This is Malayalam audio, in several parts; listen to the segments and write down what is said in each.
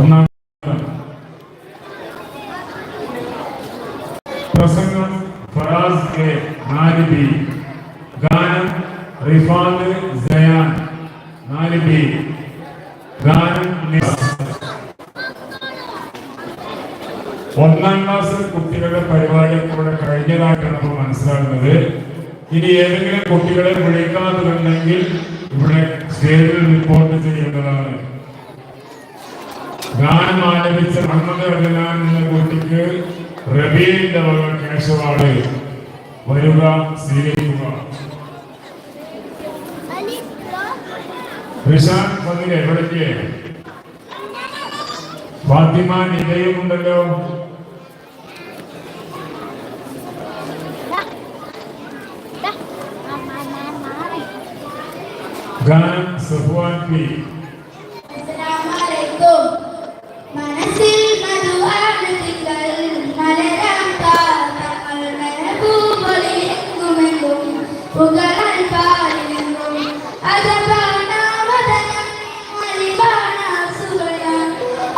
ഒന്നാം പ്രസംഗം ഫറാസ് കെ നാലിബി ഗാനം റിഫാദ് സയാൻ നാലിബി ഗാനം. ഒന്നാം ക്ലാസ് കുട്ടികളുടെ പരിപാടിയൊക്കെ കഴിഞ്ഞതായിട്ടാണ് നമ്മൾ മനസ്സിലാകുന്നത് ഇനി ഏതെങ്കിലും കുട്ടികളെ വിളിക്കാത്തതുണ്ടെങ്കിൽ ഇവിടെ സ്റ്റേജിൽ റിപ്പോർട്ട് ചെയ്യേണ്ടതാണ് ഗാനം ആലപിച്ച മുഹമ്മദ് അബ്ദുലാൻ എന്ന കുട്ടിക്ക് റബീലിന്റെ വക കേശവാണ്. വരുക സ്വീകരിക്കുക. റിഷാൻ വന്നില്ല എവിടേക്ക്? ഫാത്തിമ നിലയുമുണ്ടല്ലോ ഗാനം സഫ്വാൻ പി. അസ്സലാമലൈക്കും. മനസ്സിൽ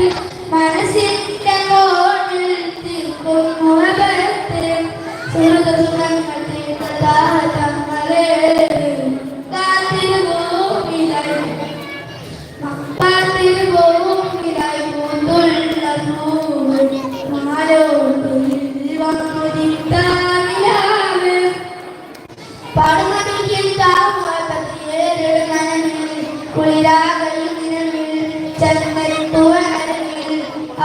മനസ്സിൽ മനസ്സിൽ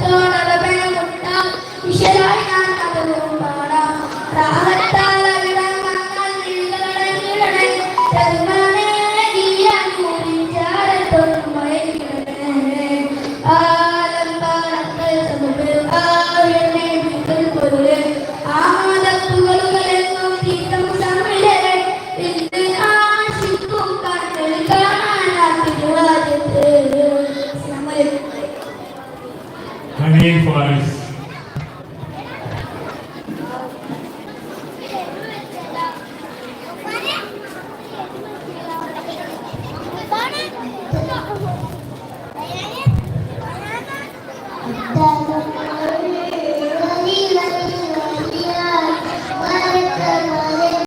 പാടാം. rainforest.